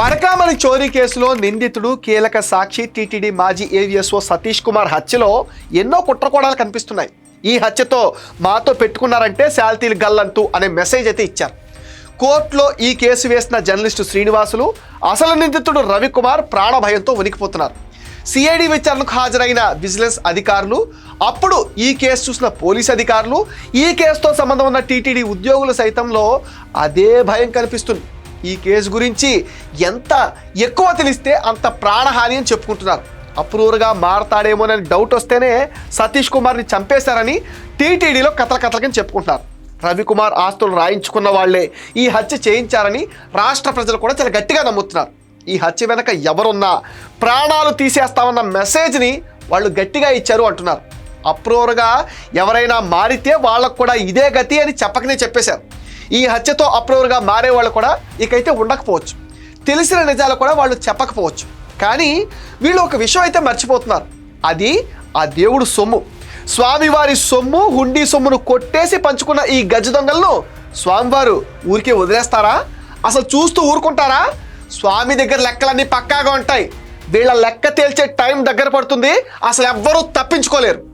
పరకామణి చోరీ కేసులో నిందితుడు కీలక సాక్షి టీటీడీ మాజీ ఏవిఎస్ఓ సతీష్ కుమార్ హత్యలో ఎన్నో కుట్రకోణాలు కనిపిస్తున్నాయి. ఈ హత్యతో మాతో పెట్టుకున్నారంటే శాల్తీలు గల్లంతు అనే మెసేజ్ అయితే ఇచ్చారు. కోర్టులో ఈ కేసు వేసిన జర్నలిస్టు శ్రీనివాసులు అసలు నిందితుడు రవికుమార్ ప్రాణభయంతో వణికిపోతున్నారు సిఐడి విచారణకు హాజరైన విజిలెన్స్ అధికారులు అప్పుడు ఈ కేసు చూసిన పోలీస్ అధికారులు ఈ కేసుతో సంబంధం ఉన్న టీటీడీ ఉద్యోగుల సైతంలో అదే భయం కనిపిస్తుంది. ఈ కేసు గురించి ఎంత ఎక్కువ తెలిస్తే అంత ప్రాణహాని అని చెప్పుకుంటున్నారు. అప్రూవర్గా మారతాడేమోనని డౌట్ వస్తేనే సతీష్ కుమార్ని చంపేశారని టీటీడీలో కథల కథలకని చెప్పుకుంటున్నారు. రవికుమార్ ఆస్తులు రాయించుకున్న వాళ్ళే ఈ హత్య చేయించారని రాష్ట్ర ప్రజలు కూడా చాలా గట్టిగా నమ్ముతున్నారు. ఈ హత్య వెనక ఎవరున్నా ప్రాణాలు తీసేస్తామన్న మెసేజ్ని వాళ్ళు గట్టిగా ఇచ్చారు అంటున్నారు. అప్రూవర్గా ఎవరైనా మారితే వాళ్ళకు కూడా ఇదే గతి అని చెప్పకనే చెప్పేశారు. ఈ హత్యతో అప్రూవర్గా మారే వాళ్ళు కూడా ఇకైతే ఉండకపోవచ్చు. తెలిసిన నిజాలు కూడా వాళ్ళు చెప్పకపోవచ్చు. కానీ వీళ్ళు ఒక విషయం అయితే మర్చిపోతున్నారు. అది ఆ దేవుడు సొమ్ము. స్వామివారి సొమ్ము హుండీ సొమ్మును కొట్టేసి పంచుకున్న ఈ గజ దొంగలను స్వామివారు ఊరికే వదిలేస్తారా? అసలు చూస్తూ ఊరుకుంటారా? స్వామి దగ్గర లెక్కలన్నీ పక్కాగా ఉంటాయి. వీళ్ళ లెక్క తేల్చే టైం దగ్గర పడుతుంది. అసలు ఎవ్వరూ తప్పించుకోలేరు.